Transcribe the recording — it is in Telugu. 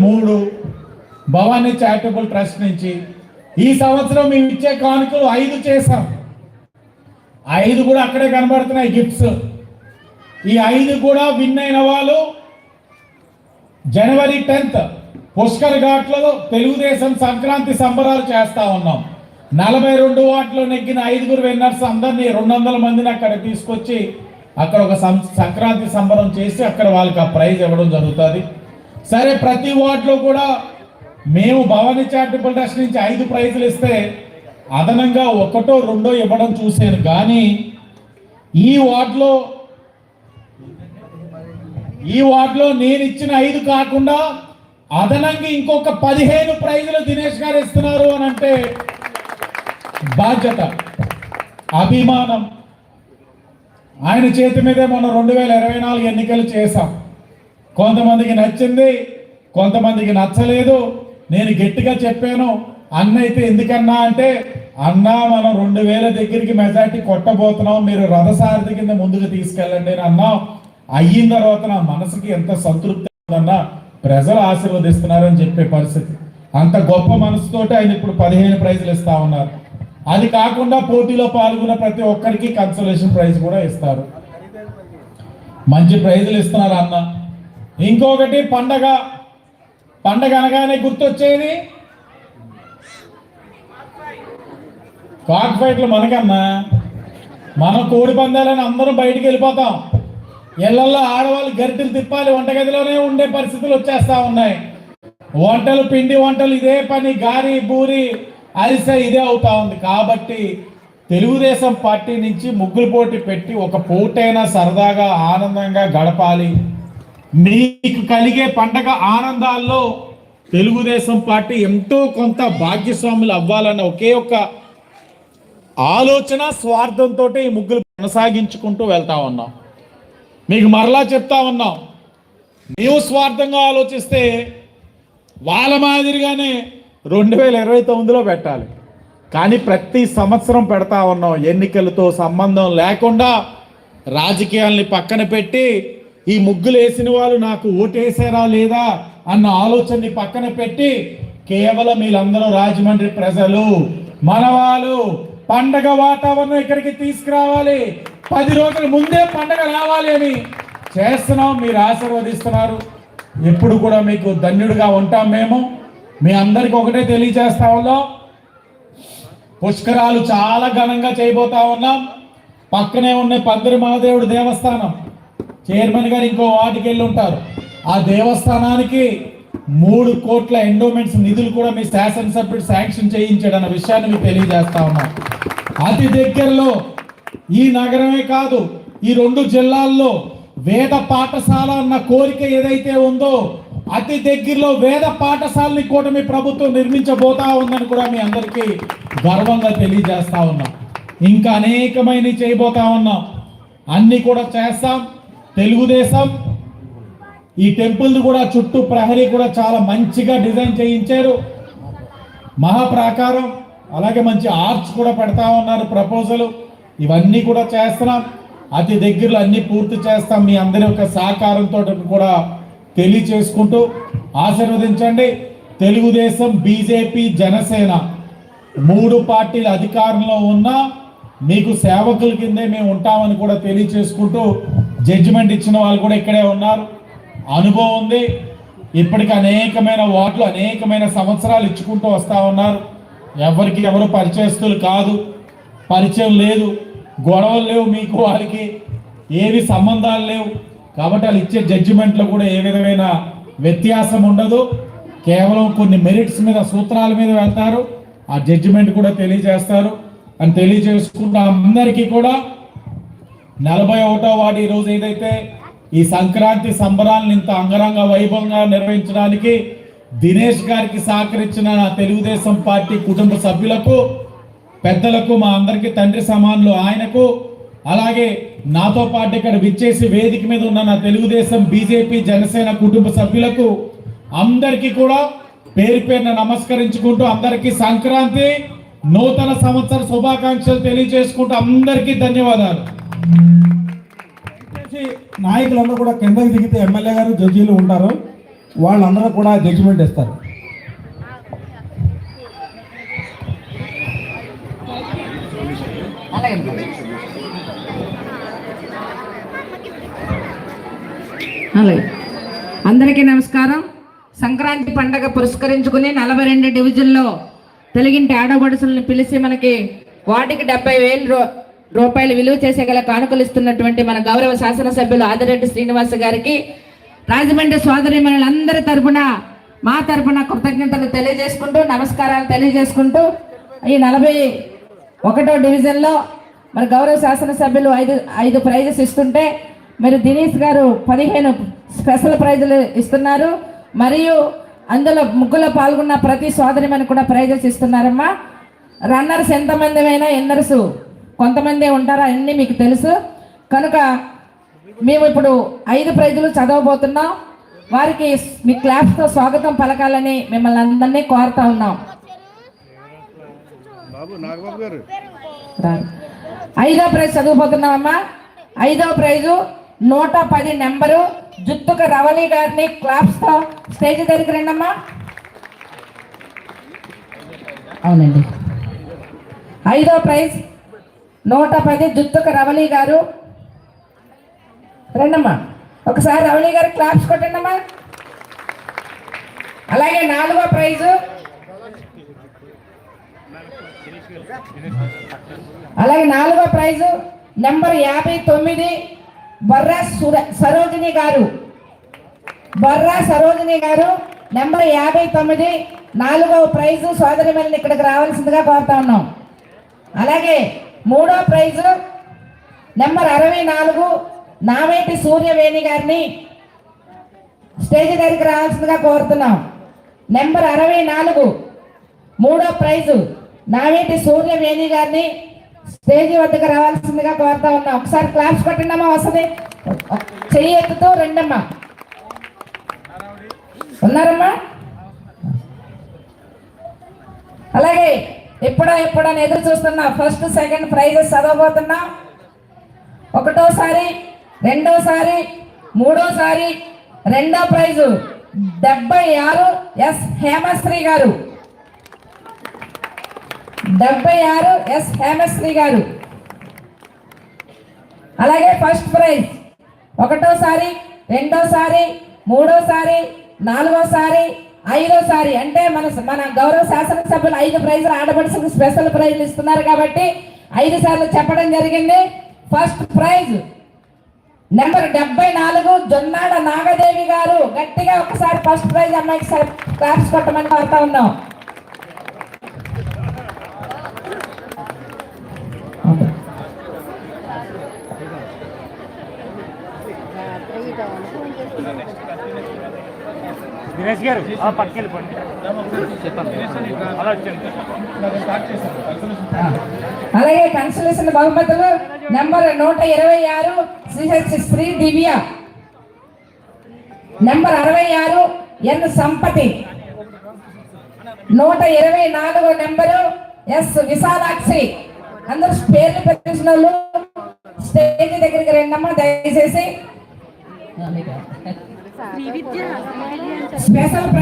మూడు భవానీ చారిటబుల్ ట్రస్ట్ నుంచి ఈ సంవత్సరం మేము ఇచ్చే కానుకలు ఐదు చేశాం. ఐదు కూడా అక్కడే కనబడుతున్నాయి గిఫ్ట్స్. ఈ ఐదు కూడా విన్ అయిన వాళ్ళు జనవరి టెన్త్ పుష్కర్ ఘాట్లో తెలుగుదేశం సంక్రాంతి సంబరాలు చేస్తా ఉన్నాం. నలభై రెండు వాటిలో నెగ్గిన ఐదుగురు విన్నర్స్ అందరినీ రెండు వందల మందిని అక్కడ తీసుకొచ్చి అక్కడ ఒక సం- సంక్రాంతి సంబరం చేసి అక్కడ వాళ్ళకి ఆ ప్రైజ్ ఇవ్వడం జరుగుతుంది. సరే ప్రతి వార్డులో కూడా మేము భవానీ చారిటబుల్ ట్రస్ట్ నుంచి ఐదు ప్రైజులు ఇస్తే అదనంగా ఒకటో రెండో ఇవ్వడం చూశాను. కానీ ఈ వార్డులో ఈ వార్డులో నేను ఇచ్చిన ఐదు కాకుండా అదనంగా ఇంకొక పదిహేను ప్రైజులు దినేష్ గారు ఇస్తున్నారు అని అంటే బాధ్యత అభిమానం. ఆయన చేతి మీదే మనం రెండు వేల ఇరవై నాలుగు ఎన్నికలు చేశాం. కొంతమందికి నచ్చింది కొంతమందికి నచ్చలేదు. నేను గట్టిగా చెప్పాను అన్న అయితే ఎందుకన్నా అంటే అన్నా మనం రెండు వేల దగ్గరికి మెజార్టీ కొట్టబోతున్నాం మీరు రథసారథి కింద ముందుకు తీసుకెళ్ళండి అని అన్నాం. అయిన తర్వాత నా మనసుకి ఎంత సంతృప్తి ఉందన్నా ప్రజలు ఆశీర్వదిస్తున్నారని చెప్పే పరిస్థితి. అంత గొప్ప మనసుతోటి ఆయన ఇప్పుడు పదిహేను ప్రైజులు ఇస్తా ఉన్నారు. అది కాకుండా పోటీలో పాల్గొన్న ప్రతి ఒక్కరికి కన్సలేషన్ ప్రైజ్ కూడా ఇస్తారు. మంచి ప్రైజులు ఇస్తున్నారు అన్న. ఇంకొకటి పండగ. పండగ అనగానే గుర్తొచ్చేది? కాక్ ఫైట్లు మనకన్నా మన కోడి పందాలని అందరం బయటికి వెళ్ళిపోతాం. ఇళ్ళలో ఆడవాళ్ళు గరిటెలు తిప్పాలి వంటగదిలోనే ఉండే పరిస్థితులు వచ్చేస్తా ఉన్నాయి. వంటలు పిండి వంటలు ఇదే పని గారి బూరి అరిస ఇదే అవుతా ఉంది. కాబట్టి తెలుగుదేశం పార్టీ నుంచి ముగ్గులు పోటీ పెట్టి ఒక పూటైనా సరదాగా ఆనందంగా గడపాలి. మీకు కలిగే పండగ ఆనందాల్లో తెలుగుదేశం పార్టీ ఎంతో కొంత భాగ్యస్వాములు అవ్వాలన్న ఒకే ఒక్క ఆలోచన స్వార్థంతో ఈ ముగ్గులు కొనసాగించుకుంటూ వెళ్తా ఉన్నాం. మీకు మరలా చెప్తా ఉన్నాం. మేము స్వార్థంగా ఆలోచిస్తే వాళ్ళ మాదిరిగానే రెండు వేల ఇరవై తొమ్మిదిలో పెట్టాలి. కానీ ప్రతి సంవత్సరం పెడతా ఉన్నాం. ఎన్నికలతో సంబంధం లేకుండా రాజకీయాల్ని పక్కన పెట్టి ఈ ముగ్గులు వేసిన వాళ్ళు నాకు ఓటేసారా లేదా అన్న ఆలోచనని పక్కన పెట్టి కేవలం వీళ్ళందరూ రాజమండ్రి ప్రజలు. మనవాళ్ళు పండగ వాతావరణం ఇక్కడికి తీసుకురావాలి. పది రోజుల ముందే పండగ రావాలి అని చేస్తున్నాం మీరు ఆశీర్వదిస్తున్నారు. ఎప్పుడు కూడా మీకు ధన్యుడిగా ఉంటాం మేము. మీ అందరికి ఒకటే తెలియజేస్తా ఉన్నాం పుష్కరాలు చాలా ఘనంగా చేయబోతా ఉన్నాం. పక్కనే ఉన్న పందిరి మహాదేవుడు దేవస్థానం. చైర్మన్ గారు ఇంకో వాటికి వెళ్ళి ఉంటారు. ఆ దేవస్థానానికి మూడు కోట్ల ఎండోమెంట్స్ నిధులు కూడా మీ శాసనసభ్యుడు శాంక్షన్ చేయించాడన్న విషయాన్ని మీకు తెలియజేస్తా ఉన్నాం. అతి దగ్గరలో ఈ నగరమే కాదు ఈ రెండు జిల్లాల్లో వేద పాఠశాల అన్న కోరిక ఏదైతే ఉందో అతి దగ్గరలో వేద పాఠశాలని కూడా మీ ప్రభుత్వం నిర్మించబోతా ఉందని కూడా మీ అందరికీ గర్వంగా తెలియజేస్తా ఉన్నాం. ఇంకా అనేకమైనవి చేయబోతా ఉన్నాం. అన్ని కూడా చేస్తాం. తెలుగుదేశం ఈ టెంపుల్ కూడా చుట్టూ ప్రహరీ కూడా చాలా మంచిగా డిజైన్ చేయించారు. మహాప్రాకారం అలాగే మంచి ఆర్చ్ కూడా పెడతా ఉన్నారు ప్రపోజలు. ఇవన్నీ కూడా చేస్తున్నాం. అతి దగ్గరలో అన్ని పూర్తి చేస్తాం. మీ అందరి యొక్క సహకారంతో కూడా తెలియచేసుకుంటూ ఆశీర్వదించండి. తెలుగుదేశం బీజేపీ జనసేన మూడు పార్టీల అధికారంలో ఉన్నా మీకు సేవకుల కిందే మేము ఉంటామని కూడా తెలియచేసుకుంటూ జడ్జిమెంట్ ఇచ్చిన వాళ్ళు కూడా ఇక్కడే ఉన్నారు. అనుభవం ఉంది. ఇప్పటికి అనేకమైన వార్డులు అనేకమైన సంవత్సరాలు ఇచ్చుకుంటూ వస్తూ ఉన్నారు. ఎవరికి ఎవరు పరిచయస్తులు కాదు. పరిచయం లేదు. గొడవలు లేవు మీకు వారికి ఏవి సంబంధాలు లేవు. కాబట్టి వాళ్ళు ఇచ్చే జడ్జిమెంట్లో కూడా ఏ విధమైన వ్యత్యాసం ఉండదు. కేవలం కొన్ని మెరిట్స్ మీద సూత్రాల మీద వెళ్తారు. ఆ జడ్జిమెంట్ కూడా తెలియజేస్తారు. అని తెలియజేసుకుంటూ అందరికీ కూడా నలభై ఒకటో వాడు ఈరోజు ఏదైతే ఈ సంక్రాంతి సంబరాలను ఇంత అంగరంగ వైభవంగా నిర్వహించడానికి దినేష్ గారికి సహకరించిన నా తెలుగుదేశం పార్టీ కుటుంబ సభ్యులకు పెద్దలకు మా అందరికీ తండ్రి సమానులు ఆయనకు అలాగే నాతో పాటు ఇక్కడ విచ్చేసి వేదిక మీద ఉన్న నా తెలుగుదేశం బీజేపీ జనసేన కుటుంబ సభ్యులకు అందరికీ కూడా పేరు పేరున నమస్కరించుకుంటూ అందరికీ సంక్రాంతి నూతన సంవత్సర శుభాకాంక్షలు తెలియజేసుకుంటూ అందరికీ ధన్యవాదాలు. నాయకులందరూ కూడా కిందకి దిగితే ఎమ్మెల్యే గారు జడ్జీలు ఉంటారు. వాళ్ళందరూ కూడా జడ్జిమెంట్ ఇస్తారు. అలాగే. అందరికీ నమస్కారం. సంక్రాంతి పండగ పురస్కరించుకుని నలభై రెండు డివిజన్లో తెలుగింటి ఆడబడుసులను పిలిచి మనకి వాటికి డెబ్బై వేలు రూ రూపాయలు విలువ చేసే గల కానుకలు ఇస్తున్నటువంటి మన గౌరవ శాసనసభ్యులు ఆదిరెడ్డి శ్రీనివాస్ గారికి రాజమండ్రి సోదరి అందరి తరపున మా తరపున కృతజ్ఞతలు తెలియజేసుకుంటూ నమస్కారాలు తెలియజేసుకుంటూ ఈ నలభై ఒకటో డివిజన్లో మరి గౌరవ శాసనసభ్యులు ఐదు ఐదు ప్రైజెస్ ఇస్తుంటే మరి దినేష్ గారు పదిహేను స్పెషల్ ప్రైజులు ఇస్తున్నారు. మరియు అందులో ముగ్గులో పాల్గొన్న ప్రతి సోదరిమని కూడా ప్రైజెస్ ఇస్తున్నారమ్మా. రన్నర్స్ ఎంతమంది అయినా ఎన్నర్సు కొంతమంది ఉంటారు అన్నీ మీకు తెలుసు. కనుక మేము ఇప్పుడు ఐదు ప్రైజులు చదవబోతున్నాం. వారికి మీ క్లాప్స్తో స్వాగతం పలకాలని మిమ్మల్ని అందరినీ కోరుతా ఉన్నాం. ఐదో ప్రైజ్ చదువుపోతున్నామమ్మా ఐదో ప్రైజు నూట పది నెంబరు జుత్తుక రవలి గారిని క్లాప్స్తో స్టేజ్ దగ్గరికి రండమ్మా. అవునండి. ఐదో ప్రైజ్ నూట పది జుత్తుక రవళి గారు. రండమ్మా. ఒకసారి రవళి గారు క్లాప్స్ కొట్టండమ్మా. అలాగే నాలుగో ప్రైజు. అలాగే నాలుగో ప్రైజు. నెంబర్ యాభై తొమ్మిది బొర్రా సుర సరోజిని గారు. బొర్రా సరోజిని గారు. నెంబర్ యాభై తొమ్మిది నాలుగవ ప్రైజు సోదరి మళ్ళీ ఇక్కడికి రావాల్సిందిగా కోరుతా ఉన్నాం. అలాగే మూడో ప్రైజు నెంబర్ అరవై నాలుగు నావేటి సూర్యవేణి గారిని స్టేజ్ దగ్గరికి రావాల్సిందిగా కోరుతున్నాం. నెంబర్ అరవై నాలుగు మూడో ప్రైజు నావేటి సూర్యవేణి గారిని స్టేజ్ వద్దకు రావాల్సిందిగా కోరుతా ఉన్నాం. ఒకసారి క్లాప్స్ కొట్టండమ్మా వస్తుంది. చెయ్యి ఎత్తుతూ రెండమ్మా. ఉన్నారమ్మా? అలాగే ఎప్పుడో ఎప్పుడో ఎదురు చూస్తున్నా. ఫస్ట్ సెకండ్ ప్రైజెస్ చదవబోతున్నా. ఒకటోసారి రెండోసారి మూడోసారి రెండో ప్రైజు డెబ్బై ఆరు ఎస్ హేమశ్రీ గారు. డెబ్బై ఆరు ఎస్ హేమశ్రీ గారు. అలాగే ఫస్ట్ ప్రైజ్. ఒకటోసారి రెండోసారి మూడోసారి నాలుగోసారి ఐదోసారి అంటే మన మన గౌరవ శాసనసభ్యులు ఐదు ప్రైజులు ఆడపడుచుకు స్పెషల్ ప్రైజులు ఇస్తున్నారు కాబట్టి ఐదు సార్లు చెప్పడం జరిగింది. ఫస్ట్ ప్రైజ్ నెంబర్ డెబ్బై నాలుగు జొన్నాడ నాగదేవి గారు. గట్టిగా ఒకసారి ఫస్ట్ ప్రైజ్ అమ్మాయికి క్లాప్స్ కొట్టమని కోరుతా ఉన్నాం. దినేష్ గారు ఆ అలాగే కన్సలేషన్ బహుమతులు నెంబర్ నూట ఇరవై ఆరు శ్రీహెచ్ శ్రీ దివ్య. నెంబర్ అరవై ఆరు ఎన్ సంపతి. నూట ఇరవై నాలుగు నెంబరు ఎస్ విశాలాక్షి. అందరూ పేర్లు పెట్టిన వాళ్ళు స్టేజ్ దగ్గరికి రెండమ్మా దయచేసి. స్పెషల్